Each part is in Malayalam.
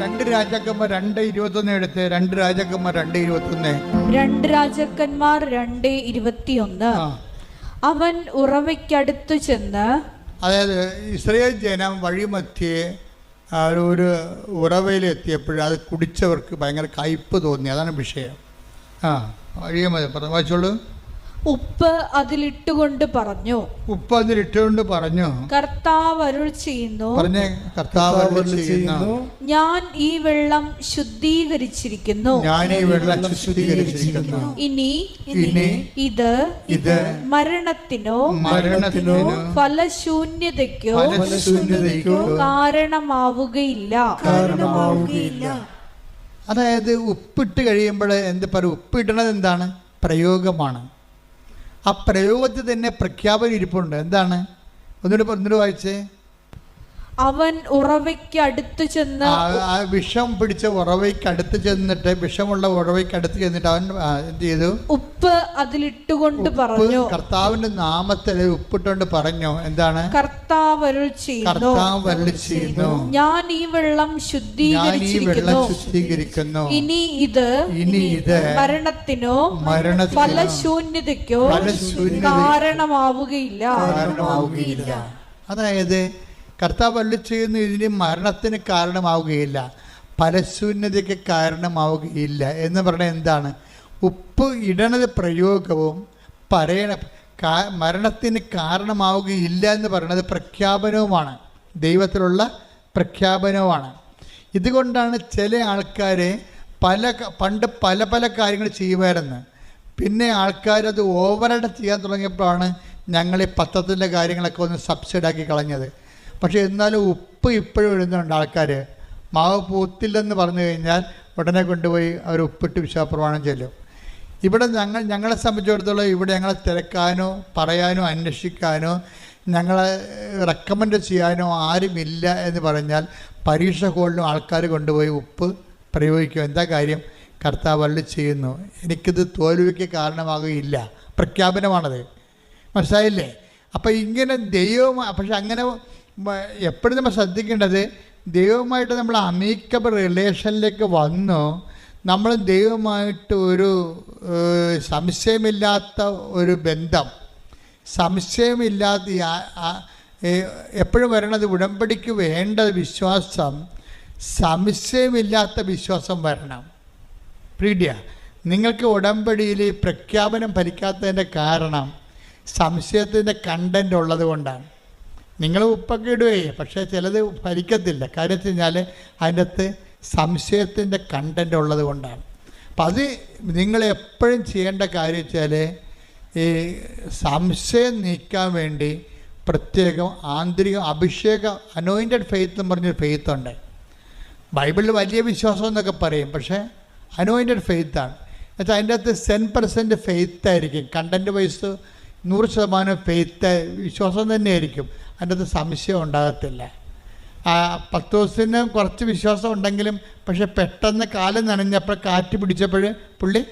രണ്ട് രാജാക്കന്മാർ രണ്ട് ഇരുപത്തൊന്ന് എടുത്ത് രണ്ട് രാജാക്കന്മാർ രണ്ട് ഇരുപത്തൊന്ന്. രണ്ട് രാജാക്കന്മാർ രണ്ട് ഇരുപത്തിയൊന്ന്. ഒന്ന് അവൻ ഉറവയ്ക്കടുത്തു ചെന്ന് അതായത് ഇസ്രയേൽ ജനം വഴിമധ്യേ ഒരു- ഉറവയിൽ എത്തിയപ്പോൾ അത് കുടിച്ചവർക്ക് ഭയങ്കര കയ്പ് തോന്നി. അതാണ് വിഷയം. ആ വഴിയെ മതി പറഞ്ഞു വായിച്ചോളൂ ഉപ്പ് അതിലിട്ടുകൊണ്ട് പറഞ്ഞു. ഉപ്പ് അതിലിട്ടുകൊണ്ട് പറഞ്ഞു. കർത്താവ് അരുൾ ചെയ്യുന്നു. പറഞ്ഞ കർത്താവ് ചെയ്യുന്നു. ഞാൻ ഈ വെള്ളം ശുദ്ധീകരിച്ചിരിക്കുന്നു. ഞാൻ ഈ വെള്ളം ശുദ്ധീകരിച്ചിരിക്കുന്നു. ഇനി ഇനി ഇത് ഇത് മരണത്തിനോ മരണത്തിനോ ഫലശൂന്യതയ്ക്കോ ഫലശൂന്യതയ്ക്കോ കാരണമാവുകയില്ല. അതായത് ഉപ്പിട്ട് കഴിയുമ്പോൾ എന്ത് പറയും ഉപ്പിടണത് എന്താണ്? പ്രയോഗമാണ്. ആ പ്രയോഗത്തിൽ തന്നെ പ്രഖ്യാപനം ഇരിപ്പുണ്ട്. എന്താണ്? ഒന്നുകൂടി ഒന്നുകൂടി വായിച്ചേ? അവൻ ഉറവയ്ക്ക് അടുത്ത് ചെന്ന് ആ വിഷം പിടിച്ച ഉറവയ്ക്ക് അടുത്ത് ചെന്നിട്ട് വിഷമുള്ള ഉറവയ്ക്ക് അടുത്ത് ചെന്നിട്ട് അവൻ എന്ത് ചെയ്തു? ഉപ്പ് അതിലിട്ടുകൊണ്ട് പറഞ്ഞു. കർത്താവിന്റെ നാമത്തിൽ ഉപ്പിട്ടുകൊണ്ട് പറഞ്ഞു. എന്താണ്? കർത്താവ് കർത്താവ് ചെയ്യുന്നു. ഞാൻ ഈ വെള്ളം ശുദ്ധീകരിച്ചിരിക്കുന്നു. ശുദ്ധീകരിക്കുന്നു. ഇനി ഇത് ഇനി ഇത് മരണത്തിനോ മരണ ഫലശൂന്യതയ്ക്കോ കാരണമാവുകയില്ല. കാരണമാവുകയില്ല. അതായത് കർത്താവ് അല്ല ചെയ്യുന്നു ഇതിന് മരണത്തിന് കാരണമാവുകയില്ല. ഫലശൂന്യതയ്ക്ക് കാരണമാവുകയില്ല എന്ന് പറഞ്ഞാൽ എന്താണ്? ഉപ്പ് ഇടണത് പ്രയോഗവും പറയണ മരണത്തിന് കാരണമാവുകയില്ല എന്ന് പറയുന്നത് പ്രഖ്യാപനവുമാണ്. ദൈവത്തിലുള്ള പ്രഖ്യാപനവുമാണ്. ഇതുകൊണ്ടാണ് ചില ആൾക്കാരെ പല പണ്ട് പല പല കാര്യങ്ങൾ ചെയ്യുമായിരുന്നു. പിന്നെ ആൾക്കാരത് ഓവറായിട്ട് ചെയ്യാൻ തുടങ്ങിയപ്പോഴാണ് ഞങ്ങൾ ഈ പത്രത്തിന്റെ കാര്യങ്ങളൊക്കെ ഒന്ന് സബ്സിഡാക്കി കളഞ്ഞത്. പക്ഷേ എന്നാലും ഉപ്പ് ഇപ്പോഴും ഇടുന്നുണ്ട് ആൾക്കാർ മാവ് പൂത്തില്ലെന്ന് പറഞ്ഞു കഴിഞ്ഞാൽ ഉടനെ കൊണ്ടുപോയി അവർ ഉപ്പിട്ട് വിശ്വാസപ്രമാണം ചെല്ലും. ഇവിടെ ഞങ്ങൾ ഞങ്ങളെ സംബന്ധിച്ചിടത്തോളം ഇവിടെ ഞങ്ങളെ തിരക്കാനോ പറയാനോ അന്വേഷിക്കാനോ ഞങ്ങളെ റെക്കമെൻഡ് ചെയ്യാനോ ആരുമില്ല എന്ന് പറഞ്ഞാൽ പരീക്ഷ ഹോളിലും ആൾക്കാർ കൊണ്ടുപോയി ഉപ്പ് പ്രയോഗിക്കും. എന്താ കാര്യം? കർത്താവ് അള്ളി ചെയ്യുന്നു. എനിക്കിത് തോൽവിക്ക് കാരണമാകുകയില്ല. പ്രഖ്യാപനമാണത്. മനസ്സിലായില്ലേ? അപ്പം ഇങ്ങനെ ദൈവം പക്ഷെ അങ്ങനെ എപ്പോഴും നമ്മൾ ശ്രദ്ധിക്കേണ്ടത് ദൈവമായിട്ട് നമ്മൾ അമീക്കബിൾ റിലേഷനിലേക്ക് വന്നു നമ്മൾ ദൈവമായിട്ട് ഒരു സംശയമില്ലാത്ത ഒരു ബന്ധം സംശയമില്ലാത്ത എപ്പോഴും വരണത് ഉടമ്പടിക്ക് വേണ്ട വിശ്വാസം സംശയമില്ലാത്ത വിശ്വാസം വരണം. പ്രീഡിയ നിങ്ങൾക്ക് ഉടമ്പടിയിൽ പ്രഖ്യാപനം ഫലിക്കാത്തതിന്റെ കാരണം സംശയത്തിന്റെ കണ്ടന്റ് ഉള്ളത് കൊണ്ടാണ്. നിങ്ങൾ ഉപ്പൊക്കെ ഇടുകയെ പക്ഷേ ചിലത് ഫലിക്കത്തില്ല കാര്യം വെച്ച് കഴിഞ്ഞാൽ അതിന്റെ അകത്ത് സംശയത്തിന്റെ കണ്ടന്റ് ഉള്ളത് കൊണ്ടാണ്. അപ്പം അത് നിങ്ങൾ എപ്പോഴും ചെയ്യേണ്ട കാര്യം വെച്ചാൽ ഈ സംശയം നീക്കാൻ വേണ്ടി പ്രത്യേകം ആന്തരിക അഭിഷേക അനോയിന്റഡ് ഫെയ്ത്ത് എന്ന് പറഞ്ഞൊരു ഫെയ്ത്ത് ഉണ്ട്. ബൈബിളിൽ വലിയ വിശ്വാസം എന്നൊക്കെ പറയും പക്ഷേ അനോയിന്റഡ് ഫെയ്ത്താണ് എന്നുവെച്ചാൽ അതിന്റെ അകത്ത് സെൻ പെർസെന്റ് ഫെയ്ത്തായിരിക്കും കണ്ടന്റ് വൈസ് നൂറ് ശതമാനം ഫെയ്ത്ത് വിശ്വാസം തന്നെയായിരിക്കും. അതിന്റെ അത് സംശയം ഉണ്ടാകത്തില്ല. ആ പത്ത് ദിവസത്തിന് കുറച്ച് വിശ്വാസം ഉണ്ടെങ്കിലും പക്ഷെ പെട്ടെന്ന് കാലം നനഞ്ഞപ്പോൾ കാറ്റ് പിടിച്ചപ്പോൾ പുള്ളി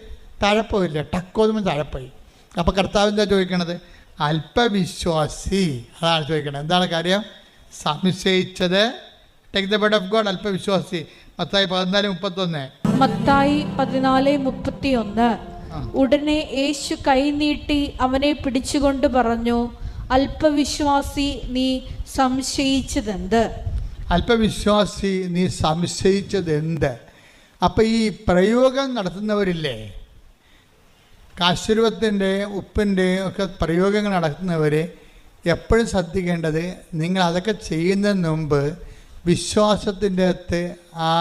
താഴെപ്പോയില്ല ടക്കോതുമ്പോൾ താഴെപ്പോയി പോയി. അപ്പോൾ കർത്താവ് എന്താ ചോദിക്കണത്? അല്പവിശ്വാസി. അതാണ് ചോദിക്കണത്. എന്താണ് കാര്യം? സംശയിച്ചത്. Take the bird of God അല്പവിശ്വാസി. Mathai പതിനാല് മുപ്പത്തൊന്ന്. മത്തായി പതിനാല് മുപ്പത്തിയൊന്ന്. ഉടനെ യേശു കൈ നീട്ടി അവനെ പിടിച്ചുകൊണ്ട് പറഞ്ഞു അല്പവിശ്വാസി നീ സംശയിച്ചതെന്ത്? അല്പവിശ്വാസി നീ സംശയിച്ചത് എന്ത് അപ്പം ഈ പ്രയോഗം നടത്തുന്നവരില്ലേ? കാശുരൂപത്തിന്റെ ഉപ്പിന്റെ ഒക്കെ പ്രയോഗങ്ങൾ നടത്തുന്നവർ എപ്പോഴും ശ്രദ്ധിക്കേണ്ടത് നിങ്ങൾ അതൊക്കെ ചെയ്യുന്നതിന് മുമ്പ് വിശ്വാസത്തിന്റെ അകത്ത് ആ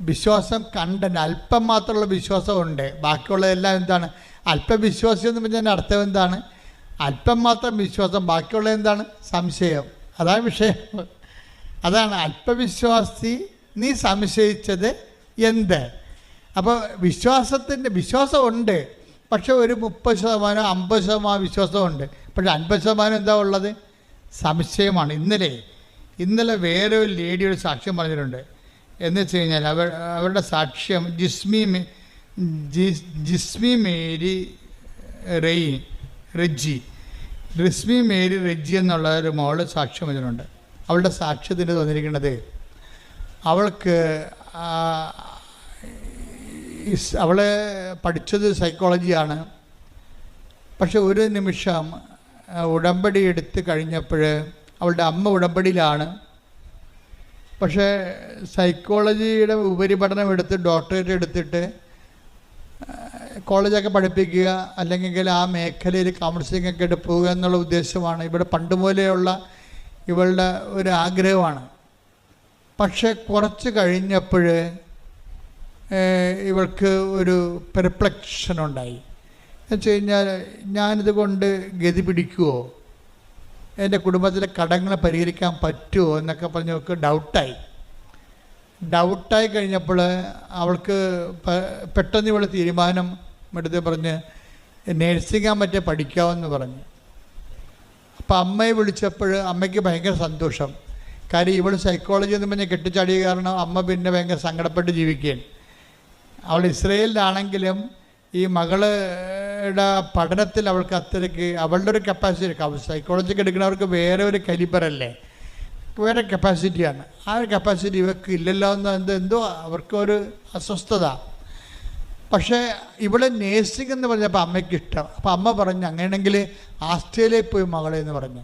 വിശ്വാസം കണ്ടന്റ് അല്പം മാത്രമുള്ള വിശ്വാസമുണ്ട്. ബാക്കിയുള്ളതെല്ലാം എന്താണ്? അല്പവിശ്വാസം എന്ന് പറഞ്ഞാൽ അർത്ഥം എന്താണ്? അല്പം മാത്രം വിശ്വാസം ബാക്കിയുള്ള എന്താണ്? സംശയം. അതാണ് വിഷയം. അതാണ് അല്പവിശ്വാസി നീ സംശയിച്ചത് എന്ത്? അപ്പോൾ വിശ്വാസത്തിന്റെ വിശ്വാസമുണ്ട് പക്ഷെ ഒരു മുപ്പത് ശതമാനം അമ്പത് ശതമാനം വിശ്വാസമുണ്ട് പക്ഷെ അൻപത് ശതമാനം എന്താ ഉള്ളത്? സംശയമാണ്. ഇന്നലെ ഇന്നലെ വേറെ ഒരു ലേഡിയുടെ സാക്ഷ്യം പറഞ്ഞിട്ടുണ്ട്. എന്ന് വെച്ച് കഴിഞ്ഞാൽ അവർ അവരുടെ സാക്ഷ്യം ജിസ്മി ജിസ്മി മേരി റെയി റെജി റിസ്മി മേരി റെജി എന്നുള്ള ഒരു മോൾ സാക്ഷ്യം വന്നിട്ടുണ്ട് അവളുടെ സാക്ഷ്യത്തിന് തന്നിരിക്കുന്നത് അവൾക്ക് അവൾ പഠിച്ചത് സൈക്കോളജിയാണ്. പക്ഷെ ഒരു നിമിഷം ഉടമ്പടി എടുത്ത് കഴിഞ്ഞപ്പോൾ അവളുടെ അമ്മ ഉടമ്പടിയിലാണ്. പക്ഷേ സൈക്കോളജിയുടെ ഉപരിപഠനം എടുത്ത് ഡോക്ടറേറ്റ് എടുത്തിട്ട് കോളേജൊക്കെ പഠിപ്പിക്കുക അല്ലെങ്കിൽ ആ മേഖലയിൽ കൗൺസിലിംഗ് ഒക്കെ എടുക്കുക എന്നുള്ള ഉദ്ദേശമാണ്. ഇവിടെ പണ്ട് മുതലെയുള്ള ഇവളുടെ ഒരു ആഗ്രഹമാണ്. പക്ഷേ കുറച്ച് കഴിഞ്ഞപ്പോൾ ഇവൾക്ക് ഒരു പെർപ്ലക്ഷൻ ഉണ്ടായി. എന്ന് വെച്ച് കഴിഞ്ഞാൽ ഞാനിത് കൊണ്ട് ഗതി പിടിക്കുമോ എന്റെ കുടുംബത്തിലെ കടങ്ങൾ പരിഹരിക്കാൻ പറ്റുമോ എന്നൊക്കെ പറഞ്ഞ് അവൾക്ക് ഡൗട്ടായി ഡൗട്ടായി കഴിഞ്ഞപ്പോൾ അവൾക്ക് പെട്ടെന്ന് ഇവൾ തീരുമാനം എടുത്ത് പറഞ്ഞ് നേഴ്സിംഗ് മറ്റേ പഠിക്കാമെന്ന് പറഞ്ഞു. അപ്പം അമ്മയെ വിളിച്ചപ്പോൾ അമ്മയ്ക്ക് ഭയങ്കര സന്തോഷം. കാര്യം ഇവൾ സൈക്കോളജി എന്ന് പറഞ്ഞ് കെട്ടിച്ചാടിയ കാരണം അമ്മ പിന്നെ ഭയങ്കര സങ്കടപ്പെട്ട് ജീവിക്കുകയാണ്. അവൾ ഇസ്രയേലിലാണെങ്കിലും ഈ മകളുടെ പഠനത്തിൽ അവൾക്ക് അത്രയ്ക്ക് അവളുടെ ഒരു കപ്പാസിറ്റി അവൾ സൈക്കോളജിക്ക് എടുക്കുന്നവർക്ക് വേറെ ഒരു കലിബറല്ലേ വേറെ കപ്പാസിറ്റിയാണ് ആ ഒരു കപ്പാസിറ്റി ഇവർക്ക് ഇല്ലല്ലോ എന്ന് എന്തോ അവർക്കൊരു അസ്വസ്ഥത. പക്ഷേ ഇവിടെ നേഴ്സിംഗ് എന്ന് പറഞ്ഞപ്പോൾ അമ്മയ്ക്ക് ഇഷ്ടം. അപ്പോൾ അമ്മ പറഞ്ഞു അങ്ങനെയാണെങ്കിൽ ആസ്ട്രേലിയയിൽ പോയി മകളെ എന്ന് പറഞ്ഞു.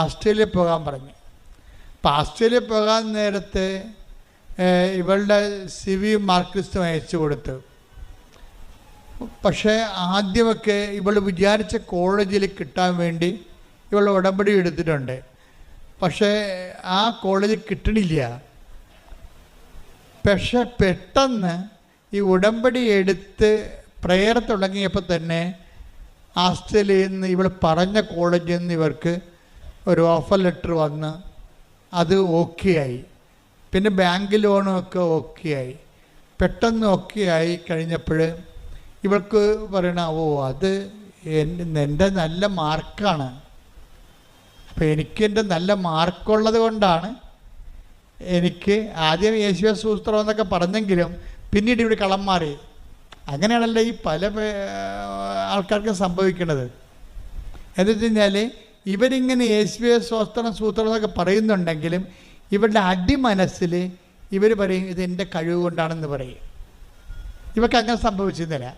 ആസ്ട്രേലിയയിൽ പോകാൻ പറഞ്ഞു. അപ്പോൾ ആസ്ട്രേലിയയിൽ പോകാൻ നേരത്തെ ഇവളുടെ സി വി മാർക്സിസ്റ്റും അയച്ചു കൊടുത്തു. പക്ഷേ ആദ്യമൊക്കെ ഇവൾ വിചാരിച്ച കോളേജിൽ കിട്ടാൻ വേണ്ടി ഇവൾ ഉടമ്പടി എടുത്തിട്ടുണ്ട്. പക്ഷേ ആ കോളേജ് കിട്ടണില്ല. പക്ഷെ പെട്ടെന്ന് ഈ ഉടമ്പടി എടുത്ത് പ്രെയർ തുടങ്ങിയപ്പോൾ തന്നെ ആസ്ട്രേലിയയിൽ നിന്ന് ഇവൾ പറഞ്ഞ കോളേജിൽ നിന്ന് ഇവർക്ക് ഒരു ഓഫർ ലെറ്റർ വന്ന് അത് ഓക്കെ ആയി. പിന്നെ ബാങ്ക് ലോണൊക്കെ ഓക്കെ ആയി. പെട്ടെന്ന് ഓക്കെ ആയി കഴിഞ്ഞപ്പോൾ ഇവൾക്ക് പറയണ ഓ അത് എന്റെ എന്റെ നല്ല മാർക്കാണ് അപ്പോൾ എനിക്ക് എന്റെ നല്ല മാർക്കുള്ളത് കൊണ്ടാണ് എനിക്ക് ആദ്യം യേശുവ സൂത്രം എന്നൊക്കെ പറഞ്ഞെങ്കിലും പിന്നീട് ഇവിടെ കളം മാറി അങ്ങനെയാണല്ലോ ഈ പല ആൾക്കാർക്ക് സംഭവിക്കുന്നത് എന്ന് വെച്ച് കഴിഞ്ഞാൽ ഇവരിങ്ങനെ യേശുവെ സ്വസ്ത്രം സൂത്രം എന്നൊക്കെ പറയുന്നുണ്ടെങ്കിലും ഇവരുടെ അടിമനസ്സിൽ ഇവർ പറയും ഇത് എന്റെ കഴിവ് കൊണ്ടാണെന്ന് പറയും. ഇവർക്ക് അങ്ങനെ സംഭവിച്ചിരുന്നില്ല.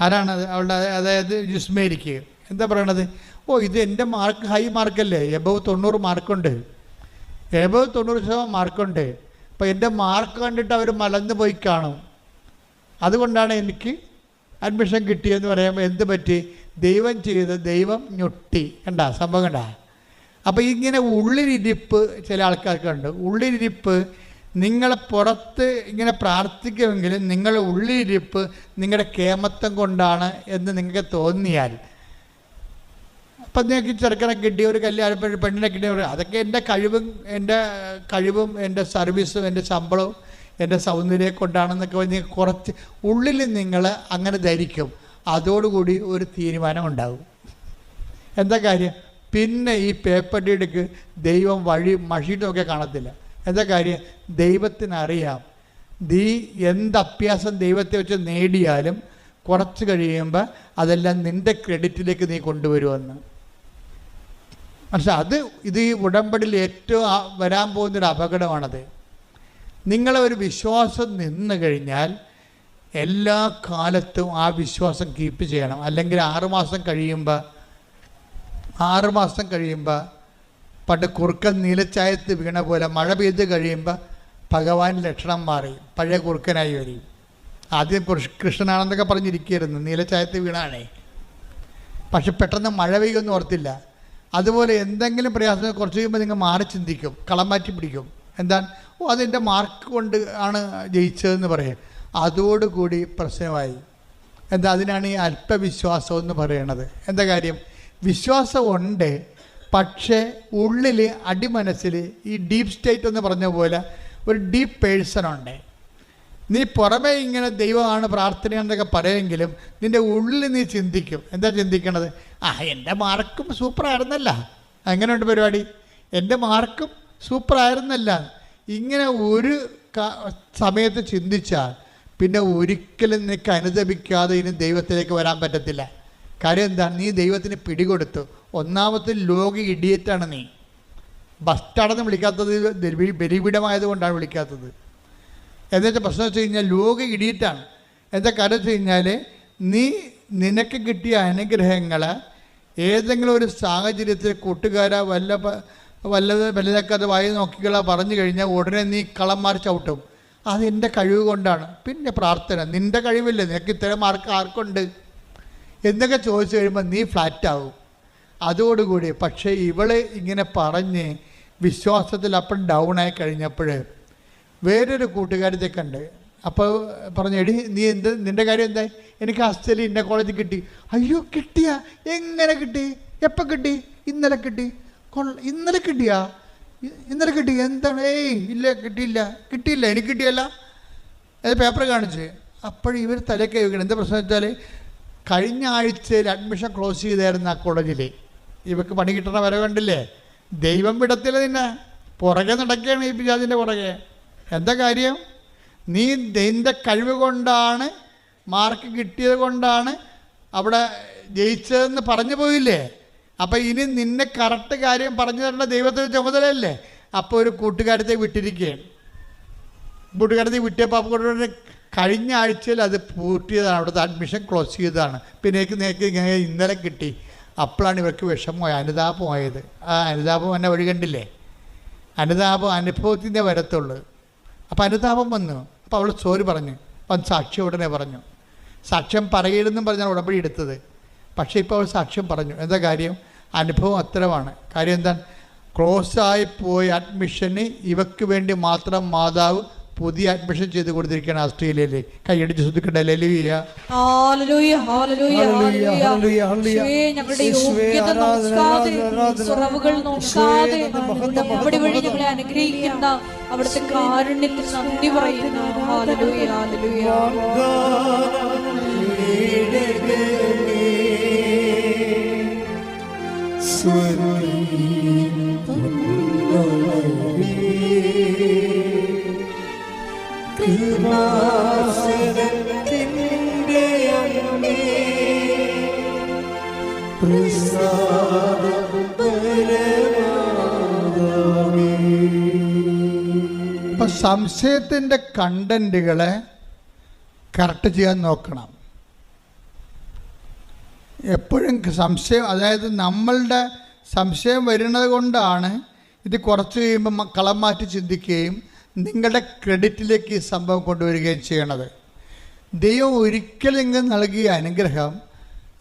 ആരാണ് അവളുടെ അതായത് ജുസ്മേരിക്ക്. എന്താ പറയണത്? ഓ ഇത് എന്റെ മാർക്ക് ഹൈ മാർക്കല്ലേ? എബവ് തൊണ്ണൂറ് മാർക്കുണ്ട്. എബവ് തൊണ്ണൂറ് ശതമാനം മാർക്കുണ്ട്. അപ്പോൾ എന്റെ മാർക്ക് കണ്ടിട്ട് അവർ മലന്ന് പോയി കാണും. അതുകൊണ്ടാണ് എനിക്ക് അഡ്മിഷൻ കിട്ടിയെന്ന് പറയുമ്പോൾ എന്ത് പറ്റി? ദൈവം ചെയ്ത് ദൈവം ഞൊട്ടി. കണ്ട? സംഭവം കണ്ട? അപ്പോൾ ഇങ്ങനെ ഉള്ളിലിരിപ്പ് ചില ആൾക്കാർക്കുണ്ട് ഉള്ളിലിരിപ്പ് നിങ്ങളെ പുറത്ത് ഇങ്ങനെ പ്രാർത്ഥിക്കുമെങ്കിലും നിങ്ങളുടെ ഉള്ളിലിരിപ്പ് നിങ്ങളുടെ കേമത്വം കൊണ്ടാണ് എന്ന് നിങ്ങൾക്ക് തോന്നിയാൽ അപ്പം നിങ്ങൾക്ക് ചെറുക്കനെ കിട്ടിയ ഒരു കല്യാണം പെണ്ണ് പെണ്ണിനെ കിട്ടി അതൊക്കെ എന്റെ കഴിവും എന്റെ കഴിവും എന്റെ സർവീസും എന്റെ ശമ്പളവും എന്റെ സൗന്ദര്യം കൊണ്ടാണെന്നൊക്കെ പറഞ്ഞ് കുറച്ച് ഉള്ളിൽ നിങ്ങൾ അങ്ങനെ ധരിക്കും. അതോടുകൂടി ഒരു തീരുമാനം ഉണ്ടാകും എന്താ കാര്യം? പിന്നെ ഈ പേപ്പർ ഡീഡക്ക് ദൈവം വഴി മഷിയിട്ടൊക്കെ കാണത്തില്ല. എന്താ കാര്യം? ദൈവത്തിനറിയാം. ദീ എന്ത് അഭ്യാസം ദൈവത്തെ വെച്ച് നേടിയാലും കുറച്ച് കഴിയുമ്പോൾ അതെല്ലാം നിന്റെ ക്രെഡിറ്റിലേക്ക് നീ കൊണ്ടുവരുമെന്ന്. പക്ഷെ അത് ഇത് ഈ ഉടമ്പടിയിൽ ഏറ്റവും വരാൻ പോകുന്നൊരു അപകടമാണത്. നിങ്ങളെ ഒരു വിശ്വാസം നിന്ന് കഴിഞ്ഞാൽ എല്ലാ കാലത്തും ആ വിശ്വാസം കീപ്പ് ചെയ്യണം. അല്ലെങ്കിൽ ആറുമാസം കഴിയുമ്പോൾ ആറുമാസം കഴിയുമ്പോൾ പണ്ട് കുറുക്കൻ നീലച്ചായത്ത് വീണ പോലെ മഴ പെയ്ത് കഴിയുമ്പോൾ ഭഗവാൻ ലക്ഷണം മാറി പഴയ കുറുക്കനായി വരും. ആദ്യം കൃഷ്- കൃഷ്ണനാണെന്നൊക്കെ പറഞ്ഞിരിക്കുകയായിരുന്നു നീലച്ചായത്ത് വീണാണേ. പക്ഷെ പെട്ടെന്ന് മഴ പെയ്യുമെന്ന് ഓർത്തില്ല. അതുപോലെ എന്തെങ്കിലും പ്രയാസം കുറച്ച് കഴിയുമ്പോൾ നിങ്ങൾ മാറി ചിന്തിക്കും. കളം മാറ്റി പിടിക്കും. എന്താണ്? ഓ അതെന്റെ മാർക്ക് കൊണ്ട് ആണ് ജയിച്ചതെന്ന് പറയും. അതോടുകൂടി പ്രശ്നമായി. എന്താ? അതിനാണ് ഈ അല്പവിശ്വാസം എന്ന് പറയണത്. എന്താ കാര്യം? വിശ്വാസമുണ്ട് പക്ഷേ ഉള്ളിൽ അടിമനസ്സിൽ ഈ ഡീപ് സ്റ്റേറ്റ് എന്ന് പറഞ്ഞ പോലെ ഒരു ഡീപ്പ് പേഴ്സൺ ഉണ്ട്. നീ പുറമേ ഇങ്ങനെ ദൈവമാണ് പ്രാർത്ഥനയെന്നൊക്കെ പറയുമെങ്കിലും നിന്റെ ഉള്ളിൽ നീ ചിന്തിക്കും. എന്താ ചിന്തിക്കണത്? ആ എന്റെ മാർക്കും സൂപ്പറായിരുന്നല്ല അങ്ങനെയുണ്ട് പരിപാടി? എന്റെ മാർക്കും സൂപ്പറായിരുന്നല്ല ഇങ്ങനെ ഒരു സമയത്ത് ചിന്തിച്ചാൽ പിന്നെ ഒരിക്കലും നിനക്ക് അനുദപിക്കാതെ ഇനി ദൈവത്തിലേക്ക് വരാൻ പറ്റത്തില്ല. കാര്യം എന്താ? നീ ദൈവത്തിന് പിടികൊടുത്തു. ഒന്നാമത്തെ ലോക ഇഡിയറ്റാണ് നീ. ബസ് സ്റ്റാർഡെന്ന് വിളിക്കാത്തത് ബലിപീഠമായത് കൊണ്ടാണ് വിളിക്കാത്തത്. എന്നുവെച്ചാൽ പ്രശ്നം വെച്ച് കഴിഞ്ഞാൽ ലോക ഇടിയിട്ടാണ്. എന്താ കാര്യം വെച്ച് കഴിഞ്ഞാൽ നീ നിനക്ക് കിട്ടിയ അനുഗ്രഹങ്ങൾ ഏതെങ്കിലും ഒരു സാഹചര്യത്തിൽ കൂട്ടുകാരാ വല്ല വല്ലത് വലുതൊക്കെ അത് വായി നോക്കിക്കളാ പറഞ്ഞു കഴിഞ്ഞാൽ ഉടനെ നീ കളന്മാർ ചവിട്ടും. അത് എന്റെ കഴിവ് കൊണ്ടാണ്. പിന്നെ പ്രാർത്ഥന. നിന്റെ കഴിവില്ലേ. നിനക്ക് ഇത്തരം മാർക്ക് ആർക്കുണ്ട്? എന്നൊക്കെ ചോദിച്ചു കഴിയുമ്പോൾ നീ ഫ്ലാറ്റ് ആവും. അതോടുകൂടി പക്ഷേ ഇവൾ ഇങ്ങനെ പറഞ്ഞ് വിശ്വാസത്തിൽ അപ്പം ഡൗൺ ആയി കഴിഞ്ഞപ്പോൾ വേറൊരു കൂട്ടുകാരത്തെ കണ്ട്. അപ്പോൾ പറഞ്ഞു എടി നീ എന്ത് നിന്റെ കാര്യം എന്തായി? എനിക്ക് ഹസ്റ്റലി ഇന്ന കോളേജിൽ കിട്ടി. അയ്യോ കിട്ടിയാ? എങ്ങനെ കിട്ടി? എപ്പോൾ കിട്ടി? ഇന്നലെ കിട്ടി. ഇന്നലെ കിട്ടിയാ? ഇന്നലെ കിട്ടി? എന്താണ്? ഏയ് ഇല്ല കിട്ടിയില്ല. കിട്ടിയില്ല എനിക്ക് കിട്ടിയല്ല. അത് പേപ്പർ കാണിച്ച്. അപ്പോഴും ഇവർ തലയ്ക്ക് വെക്കണം. എന്താ പ്രശ്നം വെച്ചാൽ കഴിഞ്ഞ ആഴ്ചയിൽ അഡ്മിഷൻ ക്ലോസ് ചെയ്തായിരുന്നു ആ കോളേജിൽ ഇവർക്ക് പണി കിട്ടണ വരെ കണ്ടില്ലേ? ദൈവം വിടത്തില്ല നിന്നെ. പുറകെ നടക്കുകയാണ് ഈ പിജാതിന്റെ പുറകെ. എന്താ കാര്യം? നീ നിന്റെ കഴിവ് കൊണ്ടാണ് മാർക്ക് കിട്ടിയത് കൊണ്ടാണ് അവിടെ ജയിച്ചതെന്ന് പറഞ്ഞു പോയില്ലേ? അപ്പം ഇനി നിന്നെ കറക്റ്റ് കാര്യം പറഞ്ഞു തരേണ്ട ദൈവത്തിന് ചുമതലയല്ലേ? അപ്പോൾ ഒരു കൂട്ടുകാരത്തെ വിട്ടിരിക്കുകയാണ് കൂട്ടുകാരത്തെ വിട്ടിയപ്പോൾ അപ്പോൾ കഴിഞ്ഞ ആഴ്ചയിൽ അത് പൂർത്തിയതാണ് അവിടുത്തെ അഡ്മിഷൻ ക്ലോസ് ചെയ്തതാണ്. പിന്നെ എനിക്ക് നേക്ക് ഇന്നലെ കിട്ടി. അപ്പോഴാണ് ഇവർക്ക് വിഷമമായ. അനുതാപമായത്. ആ അനുതാപം എന്നെ വഴി കണ്ടില്ലേ? അനുതാപം അനുഭവത്തിന്റെ വരത്തുള്ളൂ. അപ്പോൾ അനുതാപം വന്നു. അപ്പോൾ അവൾ സോറി പറഞ്ഞു. അപ്പം സാക്ഷി ഉടനെ പറഞ്ഞു. സാക്ഷ്യം പറയരുതെന്നും പറഞ്ഞാണ് ഉടമ്പടി എടുത്തത്. പക്ഷേ ഇപ്പോൾ അവൾ സാക്ഷ്യം പറഞ്ഞു. എന്താ കാര്യം? അനുഭവം അത്തരമാണ്. കാര്യം എന്താണ്? ക്ലോസ് ആയി പോയ അഡ്മിഷന് ഇവക്ക് വേണ്ടി മാത്രം മാതാവ് പുതിയ അഡ്മിഷൻ ചെയ്ത് കൊടുത്തിരിക്കുകയാണ് ഓസ്ട്രേലിയയിൽ കൈയടിച്ച്. Hallelujah, hallelujah. യേശുവേ, ഞങ്ങളുടെ ഹല്ലേലൂയ. അപ്പം സംശയത്തിന്റെ കണ്ടന്റുകളെ കറക്റ്റ് ചെയ്യാൻ നോക്കണം എപ്പോഴും സംശയം അതായത് നമ്മളുടെ സംശയം വരുന്നത് കൊണ്ടാണ് ഇത് കുറച്ച് കഴിയുമ്പോൾ കളം മാറ്റി ചിന്തിക്കുകയും നിങ്ങളുടെ ക്രെഡിറ്റിലേക്ക് ഈ സംഭവം കൊണ്ടുവരികയും ചെയ്യണത്. ദൈവം ഒരിക്കലും ഇങ്ങ് നൽകിയ അനുഗ്രഹം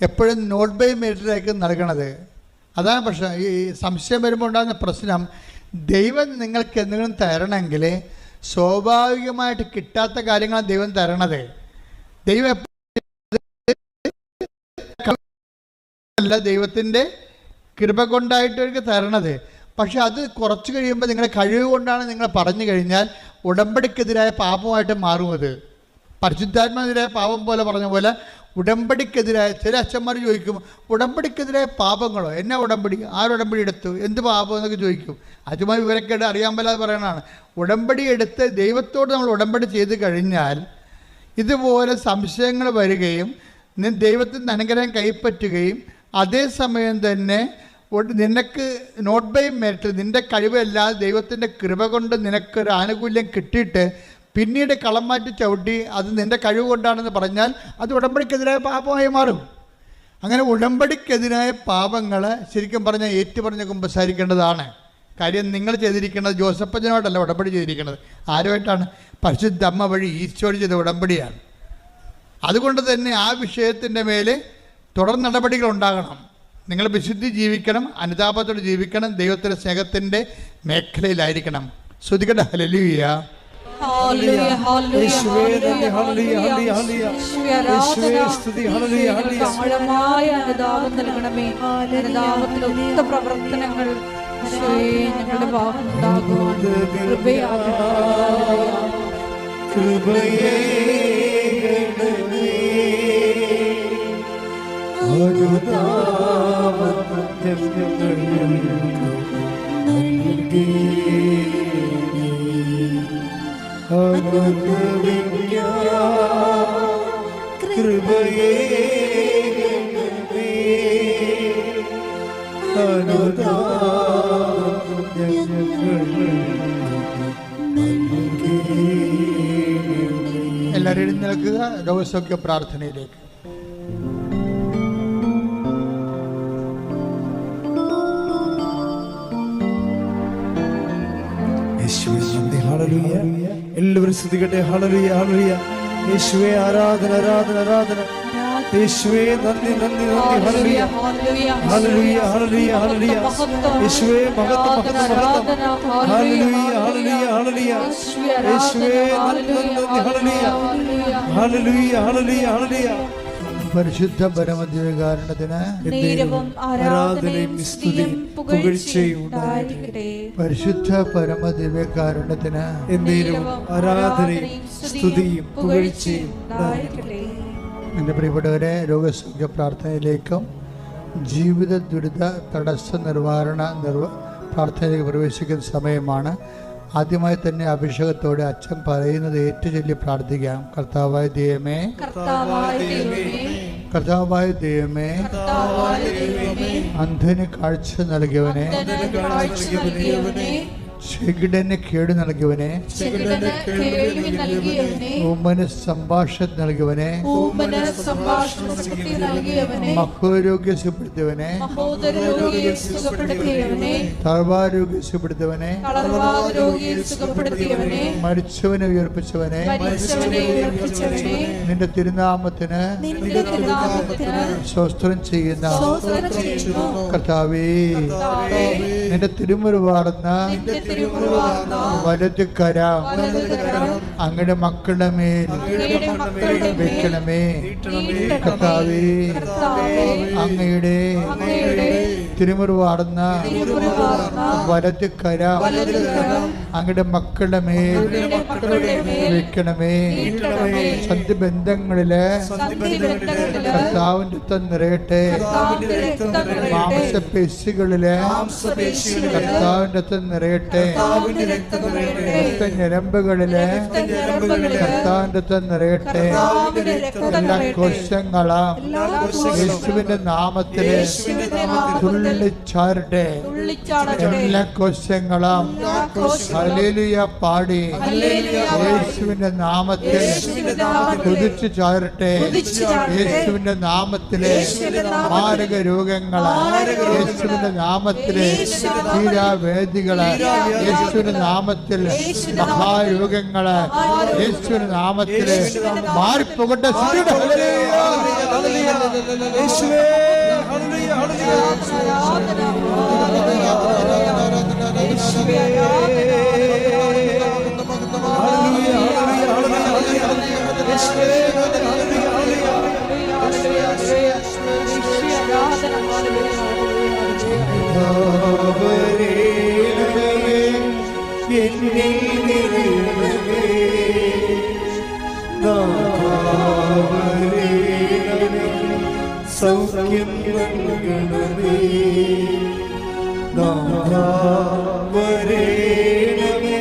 എപ്പോഴും നോട്ട് ബൈ മെറിറ്റിലേക്ക് നൽകണത്. അതാണ് പ്രശ്നം. ഈ സംശയം വരുമ്പോൾ ഉണ്ടാകുന്ന പ്രശ്നം ദൈവം നിങ്ങൾക്ക് എന്തെങ്കിലും തരണമെങ്കിൽ സ്വാഭാവികമായിട്ട് കിട്ടാത്ത കാര്യങ്ങളാണ് ദൈവം തരണത്. ദൈവം അല്ല ദൈവത്തിന്റെ കൃപ കൊണ്ടായിട്ട് അവർക്ക് തരണത്. പക്ഷെ അത് കുറച്ച് കഴിയുമ്പോൾ നിങ്ങളുടെ കഴിവ് കൊണ്ടാണ് നിങ്ങൾ പറഞ്ഞു കഴിഞ്ഞാൽ ഉടമ്പടിക്കെതിരായ പാപമായിട്ട് മാറും അത് പരിശുദ്ധാത്മാവിനെതിരായ പാപം പോലെ പറഞ്ഞ പോലെ ഉടമ്പടിക്കെതിരായ ചില അച്ഛന്മാർ ചോദിക്കും ഉടമ്പടിക്കെതിരായ പാപങ്ങളോ? എന്നാ ഉടമ്പടി? ആരുടമ്പടി എടുത്തു? എന്ത് പാപം? എന്നൊക്കെ ചോദിക്കും. അച്ഛന്മാർ വിവരക്കേട് അറിയാൻ പറ്റാതെ പറയണതാണ്. ഉടമ്പടി എടുത്ത് ദൈവത്തോട് നമ്മൾ ഉടമ്പടി ചെയ്ത് കഴിഞ്ഞാൽ ഇതുപോലെ സംശയങ്ങൾ വരികയും ദൈവത്തിന്റെ അനുഗ്രഹം കൈപ്പറ്റുകയും അതേസമയം തന്നെ ഒ- നിനക്ക് നോട്ട് ബൈ മെറിറ്റ് നിന്റെ കഴിവല്ലാതെ ദൈവത്തിന്റെ കൃപ കൊണ്ട് നിനക്കൊരു ആനുകൂല്യം കിട്ടിയിട്ട് പിന്നീട് കളം മാറ്റി ചവിട്ടി അത് നിന്റെ കഴിവ് കൊണ്ടാണെന്ന് പറഞ്ഞാൽ അത് ഉടമ്പടിക്കെതിരായ പാപമായി മാറും. അങ്ങനെ ഉടമ്പടിക്കെതിരായ പാപങ്ങൾ ശരിക്കും പറഞ്ഞാൽ ഏറ്റുപറഞ്ഞ് കുമ്പസാരിക്കേണ്ടതാണ്. കാര്യം നിങ്ങൾ ചെയ്തിരിക്കുന്നത് ജോസഫച്ചനോടല്ല ഉടമ്പടി ചെയ്തിരിക്കുന്നത്. ആരുമായിട്ടാണ്? പരിശുദ്ധ അമ്മ വഴി ഈശോട് ചെയ്ത ഉടമ്പടിയാണ്. അതുകൊണ്ട് തന്നെ ആ വിഷയത്തിന്റെ മേലെ തുടർ നടപടികൾ ഉണ്ടാകണം. നിങ്ങൾ വിശുദ്ധി ജീവിക്കണം അനുതാപത്തോടെ ജീവിക്കണം ദൈവത്തിന്റെ സ്നേഹത്തിന്റെ മേഖലയിലായിരിക്കണം. ശ്രുതികട ഹലലിയ ആഴമായ അനുതാപം നൽകണമേ. അനുതാപത്തിൽ ഒത്ത പ്രവർത്തനങ്ങൾ യേശുവേ, ഞങ്ങളുടെ ഭാഗം ഉണ്ടാകുവാൻ കൃപയേ കൃപയേ എല്ലാവരും എഴുന്നേൽക്കുക രോഗസൗഖ്യ പ്രാർത്ഥനയിലേക്ക്. നന്ദി ഹല്ലേലൂയ എല്ലാവരും ശ്രദ്ധിക്കട്ടെ ഹല്ലേലൂയ ഹല്ലേലൂയ യേശുവേ ആരാധന ആരാധന ആരാധന. യേശുവേ നന്ദി നന്ദി നന്ദി. ഹല്ലേലൂയ ഹല്ലേലൂയ ഹല്ലേലൂയ ഹല്ലേലൂയ യേശുവേ മഹത്വ മഹത്വ മഹത്വ. Hallelujah hallelujah hallelujah. യേശുവേ നന്ദി നന്ദി ഹല്ലേലൂയ. Hallelujah hallelujah hallelujah. പരിശുദ്ധ പരമദിവകാരണത്തിന് നേരവും ആരാധനയും സ്തുതിയും സ്തുതിയും പുകഴ്ചയും ഉണ്ടായിരിക്കട്ടെ പരിശുദ്ധ പരമദിവ്യകാരുണ്യത്തിന് എന്നേരവും ആരാധനയും സ്തുതിയും പുകഴ്ചയും ഉണ്ടായിരിക്കട്ടെ. എന്റെ പ്രിയപ്പെട്ടവരെ രോഗസംഖ്യ പ്രാർത്ഥനയിലേക്കും ജീവിത ദുരിത തടസ്സ നിർവഹണ നിർവ പ്രാർത്ഥനയിലേക്ക് പ്രവേശിക്കുന്ന സമയമാണ്. ആദ്യമായി തന്നെ അഭിഷേകത്തോടെ അച്ഛൻ പറയുന്നത് ഏറ്റുചൊല്ലി പ്രാർത്ഥിക്കാം. കർത്താവായ ദൈവമേ. കർത്താവായ ദൈവമേ അന്ധന് കാഴ്ച നൽകിയവനെ ചെകിടന് കേട് നൽകിയവനെ ചെകിടന് കേൾവി നൽകിയവനെ മഹോരോഗ്യ സുഖപ്പെടുത്തിയവനെ സുപ്പെടുത്തിയവനെ സുഖപ്പെടുത്തിയവനെ മരിച്ചവനെ ഉയർപ്പിച്ചവനെ നിന്റെ തിരുനാമത്തിന് സ്വസ്ത്രം ചെയ്യുന്ന കർത്താവേ നിന്റെ തിരുമുറിവാർന്ന നിന്റെ അങ്ങയുടെ മക്കളുടെ മേൽ വെക്കണമേ. കർത്താവേ അങ്ങയുടെ തിരുമുറി തിരുമുറിവാർന്ന വലത് കര അങ്ങയുടെ മക്കളുടെ മേൽ വെക്കണമേ. സന്ധിബന്ധങ്ങളിൽ കർത്താവിന്റെ രക്തം നിറയട്ടെ മാംസപേശികളിലെ കർത്താവിന്റെ രക്തം നിറയട്ടെ ഞരമ്പുകളിലെ കർത്താവിന്റെ രക്തം നിറയട്ടെ. എല്ലാ. കോശങ്ങളും യേശുവിന്റെ നാമത്തിൽ തുള്ളിച്ചാരട്ടെ. എല്ലാ കോശങ്ങളും എല്ലാ ഹല്ലേലൂയ പാടി. യേശുവിന്റെ നാമത്തിൽ കുതിച്ചു ചാരട്ടെ. യേശുവിന്റെ നാമത്തിലെ മാരക രോഗങ്ങളെ. യേശുവിന്റെ നാമത്തിലെ തീരാവേദികൾ യേശുവിന്റെ നാമത്തിൽ മഹാരോഗങ്ങൾ. യേശുവിന്റെ നാമത്തിൽ മാറിപ്പോകട്ടെ. ഹല്ലേലൂയ. എന്നിൽ നിറയണമേ നാഥാവരേണമേ സൗഖ്യം നൽകണമേ നാഥാവരേണമേ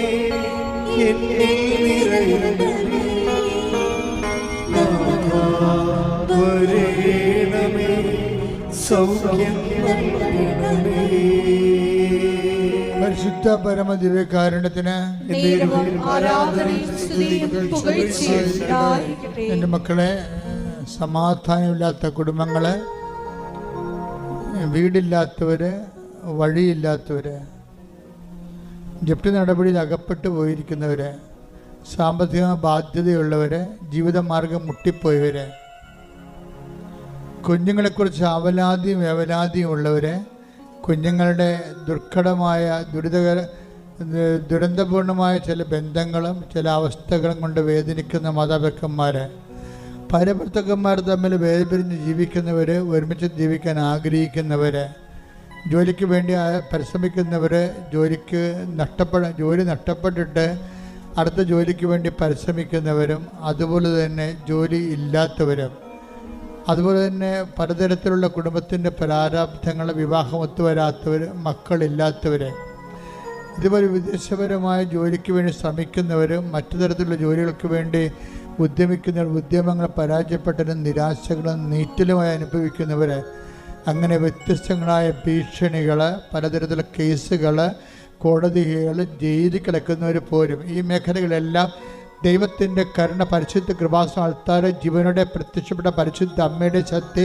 എന്നിൽ നിറയണമേ നാഥാവരേണമേ സൗഖ്യം നൽകണമേ. പരിശുദ്ധ പരമദിവ്യകാരുണ്യത്തിന്. എന്റെ മക്കളെ സമാധാനമില്ലാത്ത കുടുംബങ്ങൾ വീടില്ലാത്തവര് വഴിയില്ലാത്തവര് ജപ്തി നടപടിയിൽ അകപ്പെട്ടു പോയിരിക്കുന്നവര് സാമ്പത്തിക ബാധ്യതയുള്ളവര് ജീവിതമാർഗം മുട്ടിപ്പോയവര് കുഞ്ഞുങ്ങളെക്കുറിച്ച് അവലാതിയും വേവലാതിയും ഉള്ളവര് കുഞ്ഞുങ്ങളുടെ ദുർഘടമായ ദുരിതകര ദുരന്തപൂർണമായ ചില ബന്ധങ്ങളും ചില അവസ്ഥകളും കൊണ്ട് വേദനിക്കുന്ന മാതാപിതാക്കന്മാർ ഭാര്യഭർത്തക്കന്മാർ തമ്മിൽ വേദപിരിഞ്ഞ് ജീവിക്കുന്നവർ ഒരുമിച്ച് ജീവിക്കാൻ ആഗ്രഹിക്കുന്നവർ ജോലിക്ക് വേണ്ടി പരിശ്രമിക്കുന്നവർ ജോലിക്ക് നഷ്ടപ്പെട ജോലി നഷ്ടപ്പെട്ടിട്ട് അടുത്ത ജോലിക്ക് വേണ്ടി പരിശ്രമിക്കുന്നവരും അതുപോലെ തന്നെ ജോലി ഇല്ലാത്തവരും. അതുപോലെ തന്നെ പലതരത്തിലുള്ള കുടുംബത്തിന്റെ പ്രാരാബ്ധങ്ങൾ വിവാഹം ഒത്തുവരാത്തവർ മക്കളില്ലാത്തവർ ഇതുപോലെ വിദേശപരമായ ജോലിക്ക് വേണ്ടി ശ്രമിക്കുന്നവർ മറ്റു തരത്തിലുള്ള ജോലികൾക്ക് വേണ്ടി ഉദ്യമിക്കുന്നവർ ഉദ്യമങ്ങൾ പരാജയപ്പെട്ടതും നിരാശകളും നീറ്റലുമായി അനുഭവിക്കുന്നവർ അങ്ങനെ വ്യത്യസ്തങ്ങളായ ഭീഷണികൾ പലതരത്തിലുള്ള കേസുകൾ കോടതികൾ ജയിലിൽ കിടക്കുന്നവർ പോരും ഈ മേഖലകളെല്ലാം ദൈവത്തിന്റെ കരുണ പരിശുദ്ധ കൃപാസം ആൾത്താര ജീവനോടെ പ്രത്യക്ഷപ്പെട്ട പരിശുദ്ധ അമ്മയുടെ ശക്തി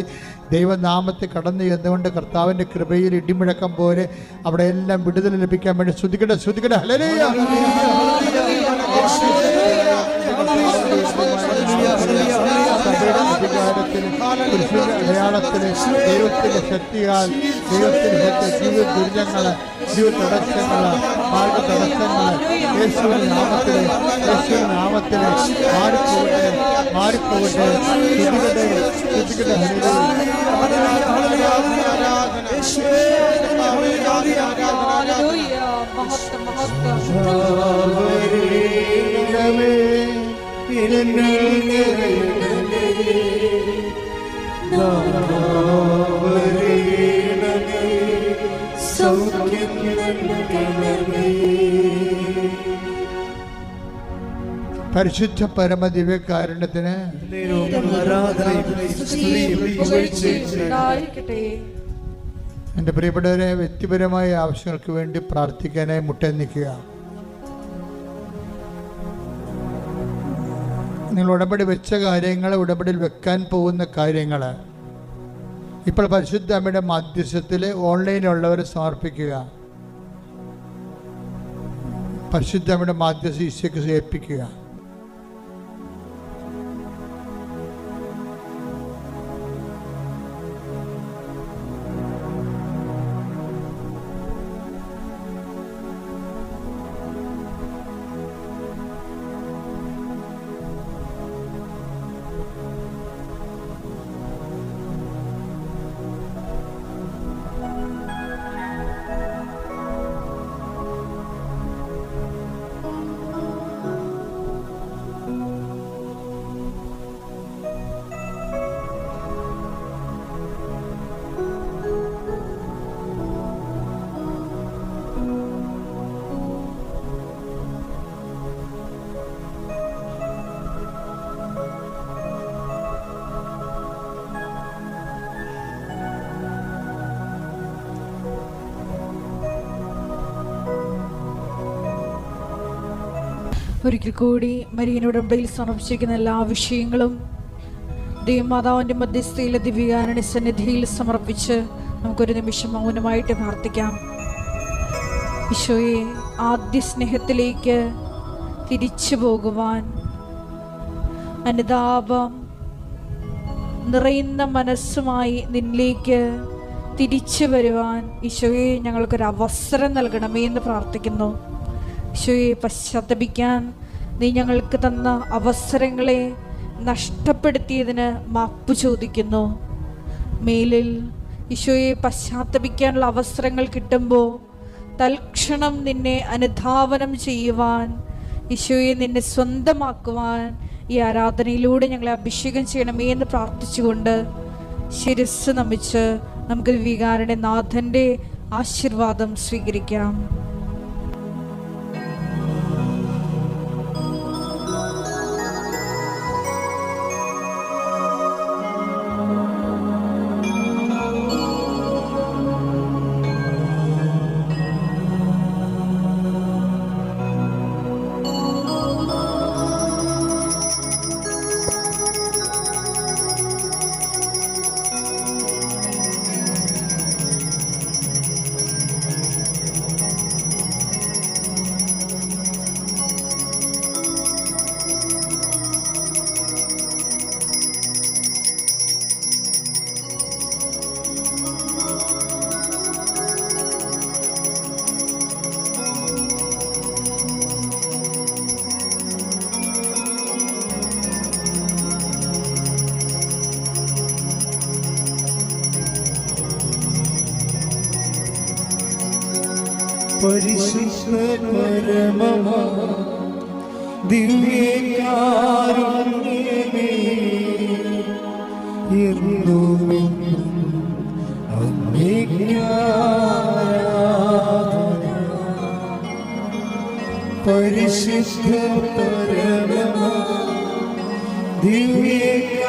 ദൈവനാമത്തെ കടന്നു ചെന്നുകൊണ്ട് കർത്താവിന്റെ കൃപയിൽ ഇടിമുഴക്കം പോലെ അവിടെ എല്ലാം വിടുതൽ ലഭിക്കാൻ വേണ്ടി ശ്രുതിക്കട്ടെ ശ്രുതിക്കട്ടെ ഹല്ലേലൂയ. സഭയുടെ അധികാരത്തിന് പുരുഷന്റെ അടയാളത്തിന് ദൈവത്തിന്റെ ശക്തിയാൽ ദൈവത്തിന്റെ ശക്തി ജീവിത ദുരിതങ്ങൾ ജീവിത തടസ്സങ്ങൾ മാർഗ തടസ്സങ്ങൾ യേശുവിന്റെ നാമത്തിൽ യേശുവിന്റെ നാമത്തിൽ മാറിപ്പോകട്ടെ മാറിപ്പോകട്ടെ ശ്രുതികട്ടെ ഹല്ലേലൂയ. മഹത്വം മഹത്വം. പരിശുദ്ധ പരമദിവ്യ കാരണത്തിന് എന്റെ പ്രിയപ്പെട്ടവരെ വ്യക്തിപരമായ ആവശ്യങ്ങൾക്ക് വേണ്ടി പ്രാർത്ഥിക്കാനായി മുട്ട നിൽക്കുക. നിങ്ങൾ ഉടമ്പടി വെച്ച കാര്യങ്ങൾ ഉടമ്പടിയിൽ വെക്കാൻ പോകുന്ന കാര്യങ്ങൾ ഇപ്പോൾ പരിശുദ്ധ അമ്മയുടെ മാധ്യസ്ഥത്തിൽ ഓൺലൈനിലുള്ളവർ സമർപ്പിക്കുക. പരിശുദ്ധ അമ്മയുടെ മാധ്യസ്ഥ ഈശോയ്ക്ക് ഏൽപ്പിക്കുക. ഒരിക്കൽ കൂടി മരിയനോട് സമർപ്പിച്ചിരിക്കുന്ന എല്ലാ വിഷയങ്ങളും ദൈവമാതാവിന്റെ മധ്യസ്ഥയിലെ ദിവ്യകാരണ സന്നിധിയിൽ സമർപ്പിച്ച് നമുക്കൊരു നിമിഷം മൗനമായിട്ട് പ്രാർത്ഥിക്കാം. ഈശോയെ ആദ്യ സ്നേഹത്തിലേക്ക് തിരിച്ചു പോകുവാൻ അനുതാപം നിറയുന്ന മനസ്സുമായി നിന്നിലേക്ക് തിരിച്ചു വരുവാൻ ഈശോയെ ഞങ്ങൾക്കൊരു അവസരം നൽകണമേ എന്ന് പ്രാർത്ഥിക്കുന്നു. ഈശോയെ പശ്ചാത്തപിക്കാൻ നീ ഞങ്ങൾക്ക് തന്ന അവസരങ്ങളെ നഷ്ടപ്പെടുത്തിയതിന് മാപ്പ് ചോദിക്കുന്നു. മേലിൽ ഈശോയെ പശ്ചാത്തപിക്കാനുള്ള അവസരങ്ങൾ കിട്ടുമ്പോൾ തൽക്ഷണം നിന്നെ അനുധാവനം ചെയ്യുവാൻ ഈശോയെ നിന്നെ സ്വന്തമാക്കുവാൻ ഈ ആരാധനയിലൂടെ ഞങ്ങളെ അഭിഷേകം ചെയ്യണമേ എന്ന് പ്രാർത്ഥിച്ചുകൊണ്ട് ശിരസ് നമിച്ച് നമുക്ക് വികാരുടെ നാഥന്റെ ആശീർവാദം സ്വീകരിക്കാം. പരിശുദ്ധ പരമമാ ദിവ്യകാരുണ്യമേ അങ്ങേയ്ക്കാരാധന. പരിശുദ്ധ പരമ ദിവ്യകാരുണ്യമേ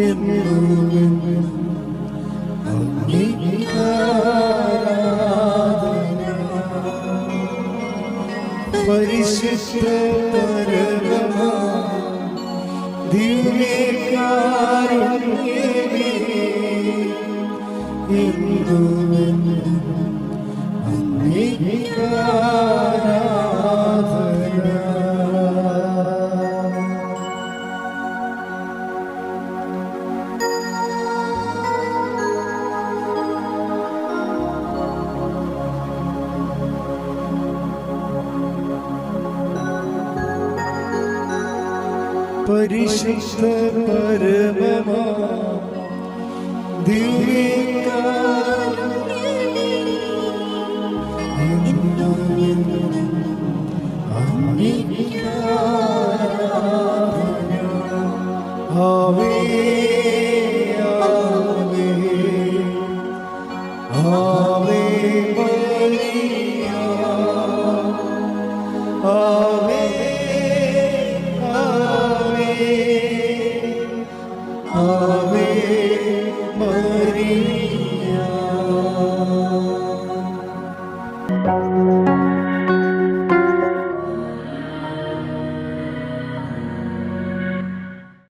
അങ്ങേക്കാരാധന. പരിശുദ്ധ പരമമാ ദിവ്യകാരുണ്യമേ എന്നുമെന്നും അങ്ങേക്കാരാധന. പരിശുദ്ധ പരമമാ ദിവ്യ ആവേ